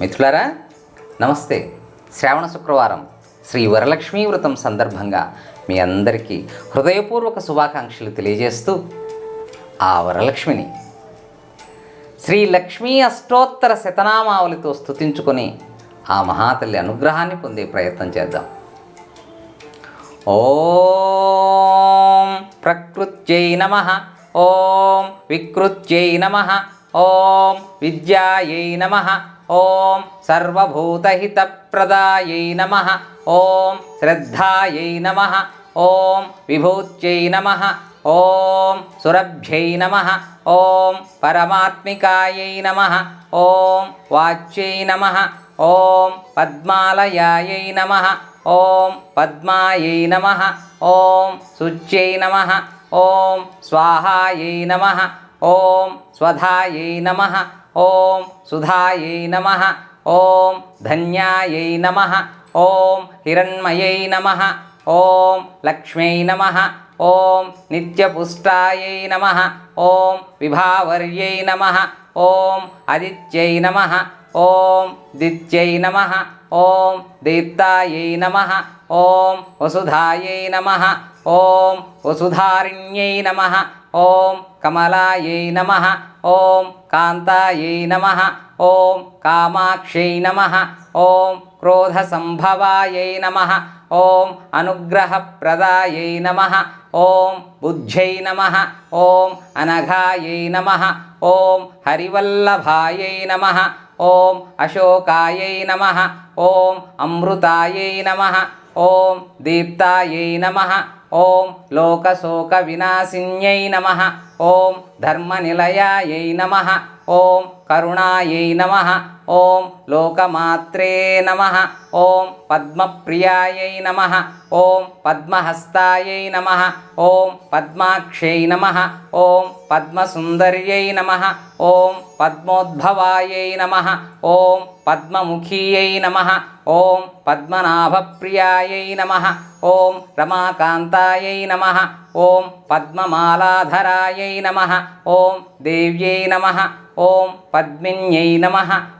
మిత్రులారా నమస్తే. శ్రావణ శుక్రవారం శ్రీ వరలక్ష్మీ వ్రతం సందర్భంగా మీ అందరికీ హృదయపూర్వక శుభాకాంక్షలు తెలియజేస్తూ ఆ వరలక్ష్మిని శ్రీ లక్ష్మీ అష్టోత్తర శతనామావళితో స్తుతించుకొని ఆ మహాతల్లి అనుగ్రహాన్ని పొందే ప్రయత్నం చేద్దాం. ఓం ప్రకృత్యై నమ. ఓం వికృత్యై నమ. ఓం విద్యాయై నమ. ఓం సర్వభూతహితప్రదాయై నమ ఓం శ్రద్ధాయై నమ ఓం విభూత్యై నమ ఓం సురభ్యై నమ ఓం పరమాత్మికాయై నమ ఓం వాచ్యై నమ ఓం పద్మాలయాయై నమ ఓం పద్మాయై నమ ఓం శుచ్యై నమ ఓం స్వాహాయై నమ ఓం స్వధాయై నమ ఓం సుధాయై నమ. ఓం ధన్యాయై నమ. ఓం హిరణ్మయై నమ. ఓం లక్ష్మై నమ. ఓం నిత్యపుష్టాయై నమ. ఓం విభావర్యై నమ. ఓం ఆదిత్యై నమ. ఓం దిత్యై నమ. ఓం దీప్తాయై నమ. ఓం వసుధాయై నమ. ఓం వసుధారిణ్యై నమ ఓం కమలాయై నమ ఓం కాంతాయై నమ ఓం కామాక్షై నమ ఓం క్రోధసంభవాయై నమ ఓం అనుగ్రహప్రదాయై నమ ఓం బుద్ధ్యై నమ ఓం అనఘాయై నమ ఓం హరివల్లభాయై నమ ఓం అశోకాయై నమ ఓం అమృతాయై నమ ఓం దీప్తాయై నమ ఓం లోకశోక వినాశిన్యై నమ. ఓం ధర్మనిలయాయై నమ. ఓం కరుణాయై నమ. ఓం లోకమాత్రే నమ ఓం పద్మప్రియాయై నమ ఓం పద్మహస్తాయై నమ ఓం పద్మాక్షై నమ ఓం పద్మసుందర్యై నమ ఓం పద్మోద్భవాయై నమ ఓం పద్మముఖీయై నమ ఓం పద్మనాభప్రియాయై నమ ఓం రమాకాంతాయై నమ ఓం పద్మమాలాధరాయై నమ ఓం దేవ్యై నమ ఓం పద్మిన్యై నమ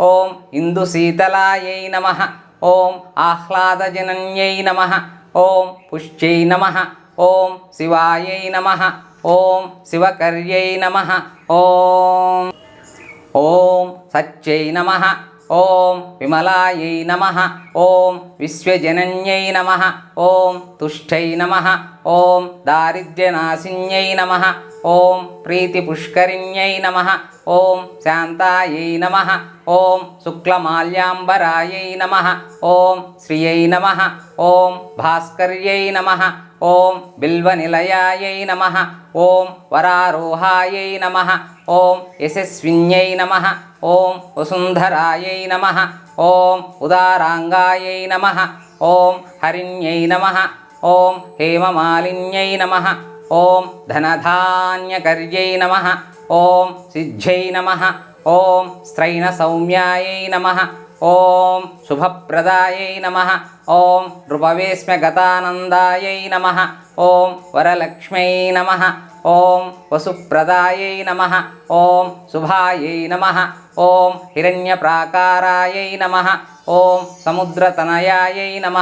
ఓం ఇందు శీతలాయై నమ. ఓం ఆహ్లాదజనన్యై నమ. ఓం పుష్యై నమ. ఓం శివాయై నమ. ఓం శివకర్యై నమ. ఓం ఓం సత్యై నమ. ఓం విమలాయై నమ. ఓం విశ్వజనన్యై నమ. ఓం తుష్టై నమ. ఓం దారిద్ర్యనాశిన్యై నమ. ఓం ప్రీతి పుష్కరిణ్యై నమ ఓం శాంతాయై నమ ఓం శుక్లమాల్యాంబరాయై నమ ఓం శ్రియై నమ ఓం భాస్కర్యై నమ ఓం బిల్వనిలయాయై నమ ఓం వరారోహాయై నమ ఓం యశస్విన్యై నమ ఓం వసుంధరాయై నమ ఓం ఉదారాంగాయై నమ ఓం హరిణ్యై నమ ఓం హేమమాలిన్యై నమ ఓం ధనధాన్యకర్యై నమ ఓం సిద్ధ్యై నమ ఓం స్త్రైణసౌమ్యాయై నమ ఓం శుభప్రదాయై నమ ఓం నృపవేశ్మగతానందాయై నమ ఓం వరలక్ష్మై నమ ఓం వసుప్రదాయై నమ ఓం శుభాయై నమ ఓం హిరణ్యప్రాకారాయై నమ ఓం సముద్రతనయాయై నమ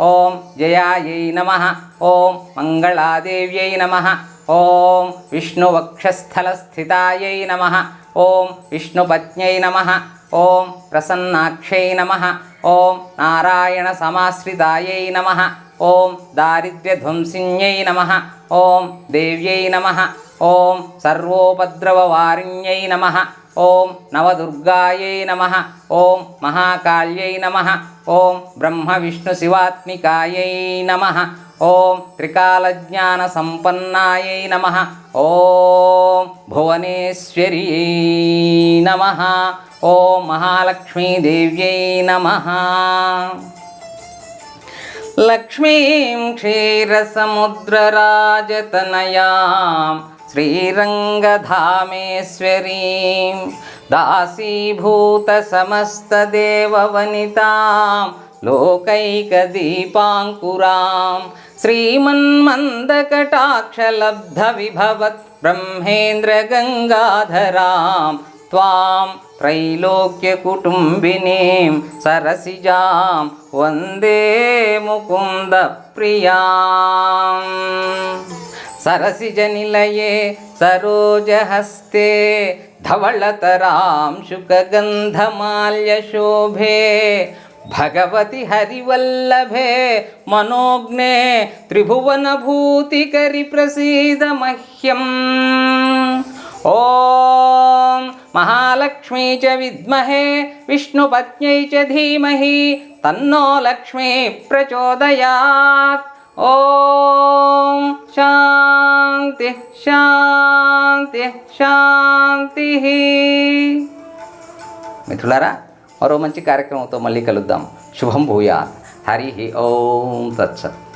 ఓం జయాయై నమ. ఓం మంగళాదేవ్యై నమ. ఓం విష్ణువక్షస్థలస్థితాయై నమ. ఓం విష్ణుపత్న్యై నమ. ఓం ప్రసన్నాక్షై నమ. ఓం నారాయణ సమాశ్రితాయై నమ. ఓం దారిద్ర్యధ్వంసిన్యై నమ. ఓం దేవ్యై నమ. ఓం సర్వోపద్రవవారిణ్యై నమ. ఓం నవదుర్గాయై నమ. ఓం మహాకాళ్యై నమ. ఓం బ్రహ్మ విష్ణు శివాత్మికాయై నమ. ఓం త్రికాలజ్ఞాన సంపన్నాయై నమ. ఓం భువనేశ్వర్యై నమ. ఓం మహాలక్ష్మీదేవ్యై నమ. లక్ష్మీం క్షీరసముద్రరాజతనయాం श्रीरङ्गधामेश्वरीं दासीभूतसमस्तदेववनितां लोकैकदीपाङ्कुरां श्रीमन्मन्दकटाक्षलब्धविभवत् ब्रह्मेन्द्रगङ्गाधरां त्वां त्रैलोक्यकुटुम्बिनीं सरसिजां वन्दे मुकुन्दप्रियाम् सरसिजनिलये सरोजहस्ते धवळतरां शुकगन्धमाल्यशोभे भगवति हरिवल्लभे मनोज्ञे त्रिभुवनभूतिकरि प्रसीद मह्यम् ॐ महालक्ष्मी च विद्महे विष्णुपत्न्यै च धीमहि तन्नो लक्ष्मी प्रचोदयात् ఓం శాంతి శాంతి శాంతి. మిత్రులారా మరో మంచి కార్యక్రమంతో మళ్ళీ కలుద్దాం. శుభం భూయాత్. హరి ఓం తత్సత్.